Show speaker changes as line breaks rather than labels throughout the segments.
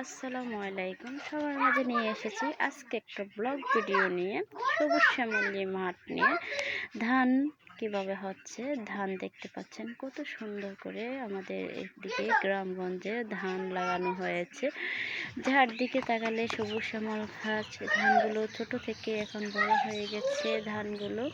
আসসালামু আলাইকুম। সবার মাঝে নিয়ে এসেছি আজকে একটা ব্লগ ভিডিও নিয়ে, সবুজ শ্যামলী মাঠ নিয়ে। ধান কীভাবে হচ্ছে? ধান দেখতে পাচ্ছেন কত সুন্দর করে আমাদের এদিকে গ্রামগঞ্জে ধান লাগানো হয়েছে। যার দিকে তাকালে সবুজ শ্যামল গাছ, ধানগুলো ছোট থেকে এখন বড় হয়ে গেছে ধানগুলো।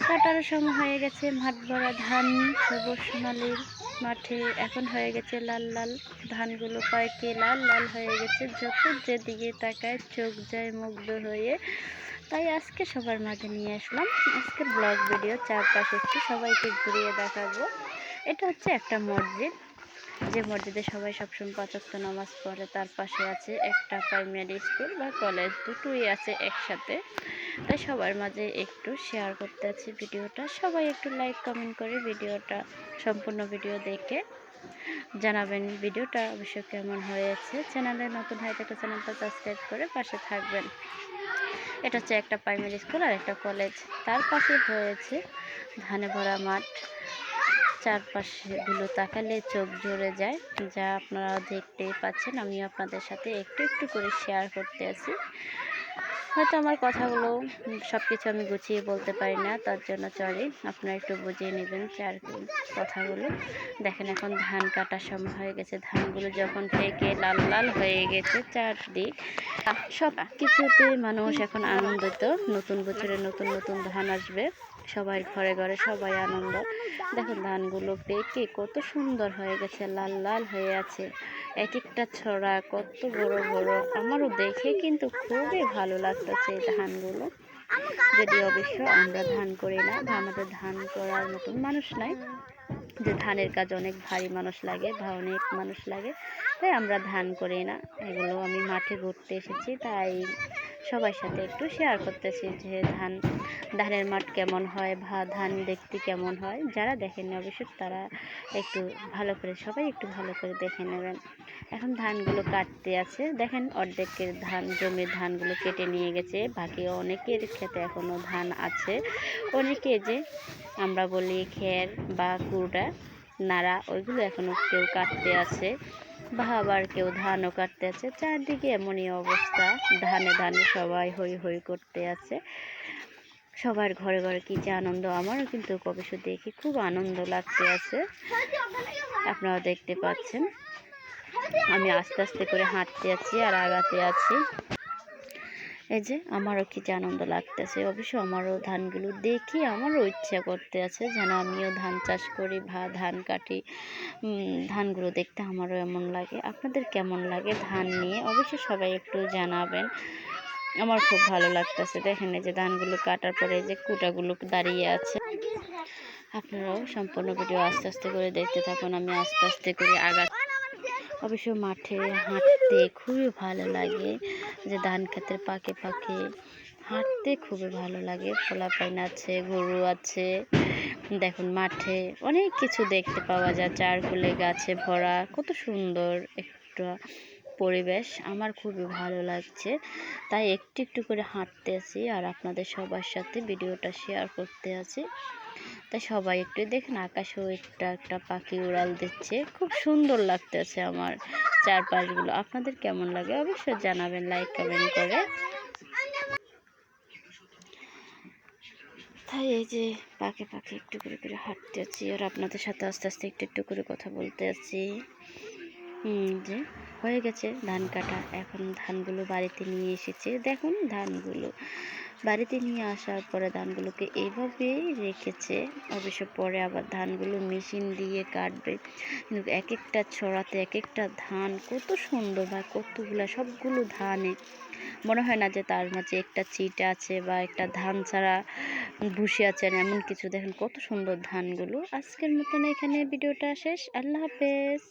কাটার সময় হয়ে গেছে মাঠ ভরা ধান সবুজ সোনালির মাঠে এখন হয়ে গেছে লাল লাল ধানগুলো কয়েকটি লাল লাল হয়ে গেছে যত যেদিকে তাকায় চোখ যায় মুগ্ধ হয়ে। তাই আজকে সবার মাঝে নিয়ে আসলাম। আজকে ব্লগ ভিডিও চারপাশে একটু সবাইকে ঘুরিয়ে দেখাবো। এটা হচ্ছে একটা মসজিদ। যে মসজিদে সবাই সবসময় পাঁচক্ত নামাজ পড়ে, তার পাশে আছে একটা প্রাইমারি স্কুল বা কলেজ দুটোই আছে একসাথে। তাই সবার মাঝে একটু শেয়ার করতে আছি ভিডিওটা। সবাই একটু লাইক কমেন্ট করে ভিডিওটা, সম্পূর্ণ ভিডিও দেখে জানাবেন ভিডিওটা অবশ্য কেমন হয়েছে। চ্যানেলে নতুন হয়ে থাকলে চ্যানেলটা সাবস্ক্রাইব করে পাশে থাকবেন। এটা হচ্ছে একটা প্রাইমারি স্কুল আর একটা কলেজ তার পাশে হয়েছে ধানে ভরা মাঠ। চারপাশেগুলো তাকালে চোখ জুড়ে যায়, যা আপনারা দেখতেই পাচ্ছেন। আমি আপনাদের সাথে একটু একটু করে শেয়ার করতে আছি। হয়তো আমার কথাগুলো সব কিছু আমি গুছিয়ে বলতে পারি না, তার জন্য চলে আপনারা একটু বুঝিয়ে নেবেন চার কথাগুলো। দেখেন এখন ধান কাটার সময় হয়ে গেছে। ধানগুলো যখন থেকে লাল লাল হয়ে গেছে চারদিক সব কিছুতে মানুষ এখন আনন্দিত। নতুন বছরে নতুন নতুন ধান আসবে। সবাই ঘরে ঘরে সবাই আনন্দ। দেখুন ধানগুলো পেকে, কত সুন্দর হয়ে গেছে, লাল লাল হয়ে আছে। এক একটা ছড়া কত বড় বড়। আমারও দেখে কিন্তু খুবই ভালো লাগতেছে এই ধানগুলো। যদি অবশ্য আমরা ধান করি না আমাদের ধান করার মতন মানুষ নাই। যে ধানের কাজ অনেক ভারী মানুষ লাগে, বা অনেক মানুষ লাগে, তাই আমরা ধান করি না। এগুলো আমি মাঠে ঘুরতে এসেছি, তাই সবার সাথে একটু শেয়ার করতেছি যে ধান, ধানের মাঠ কেমন হয় বা ধান দেখতে কেমন হয়। যারা দেখেন অবশ্যই তারা একটু ভালো করে, সবাই একটু ভালো করে দেখে নেবেন। এখন ধানগুলো কাটতে আছে। দেখেন অর্ধেকের ধান, জমির ধানগুলো কেটে নিয়ে গেছে। বাকি অনেকের ক্ষেতে এখনও ধান আছে। অনেকে যে আমরা বলি খের বা কুড়া নাড়া, ওইগুলো এখনও কেউ কাটতে আছে। বা আবার কেউ ধানও কাটতে আছে চারদিকে এমনই অবস্থা। ধানে ধানে সবাই হই হই করতে আছে। সবার ঘরে ঘরে কী যে আনন্দ, আমারও কিন্তু কবিশু দেখি খুব আনন্দ লাগতে আছে। আপনারা দেখতে পাচ্ছেন। আমি আস্তে আস্তে করে হাঁটতে আছি আর আগাতে আছি। এই যে আমারও কি যে আনন্দ লাগতেছে। অবশ্য আমারও ধানগুলো দেখি, আমারও ইচ্ছা করতে আছে যেন আমিও ধান চাষ করি বা ধান কাটি। ধানগুলো দেখতে আমারও এমন লাগে। আপনাদের কেমন লাগে ধান নিয়ে? অবশ্যই সবাই একটু জানাবেন। আমার খুব ভালো লাগতেছে। দেখেন এই যে ধানগুলো কাটার পরে যে কুটাগুলো দাঁড়িয়ে আছে। আপনারাও সম্পূর্ণ ভিডিও আস্তে আস্তে করে দেখতে থাকুন, আমি আস্তে আস্তে করে আগা অবশ্য মাঠে হাঁটতে খুবই ভালো লাগে। যে ধান ক্ষেতের পাকে পাকে হাঁটতে খুবই ভালো লাগে। পাইন আছে, গরু আছে, দেখুন মাঠে অনেক কিছু দেখতে পাওয়া যায়। চারকুলে গাছে ভরা, কত সুন্দর একটা পরিবেশ, আমার খুবই ভালো লাগছে। তাই একটু একটু করে হাঁটতে আছি আর আপনাদের সবার সাথে ভিডিওটা শেয়ার করতে আছি তাই সবাই একটু দেখেন, আকাশেও একটা একটা পাখি উড়াল দিচ্ছে। খুব সুন্দর লাগতেছে আমার চারপাশগুলো। আপনাদের কেমন লাগে অবশ্যই জানাবেন লাইক কমেন্ট করে। তাই এই যে পাখি পাখি একটু করে করে হাঁটতে আছি আর আপনাদের সাথে আস্তে আস্তে একটু একটু করে কথা বলতে আছি যে হয়ে গেছে ধান কাটা। এখন ধানগুলো বাড়িতে নিয়ে এসেছে। দেখুন ধানগুলো। বাড়িতে নিয়ে আসার পরে ধানগুলোকে এইভাবেই রেখেছে। অবশ্য পরে আবার ধানগুলো মেশিন দিয়ে কাটবে। কিন্তু এক একটা ছড়াতে এক একটা ধান কত সুন্দর বা কতগুলো সবগুলো ধানে। মনে হয় না যে তার মাঝে একটা চিট আছে বা একটা ধান ছাড়া ভুসি আছে এমন কিছু। দেখেন কত সুন্দর ধানগুলো। আজকের মতন এখানে ভিডিওটা শেষ। আল্লাহ হাফেজ।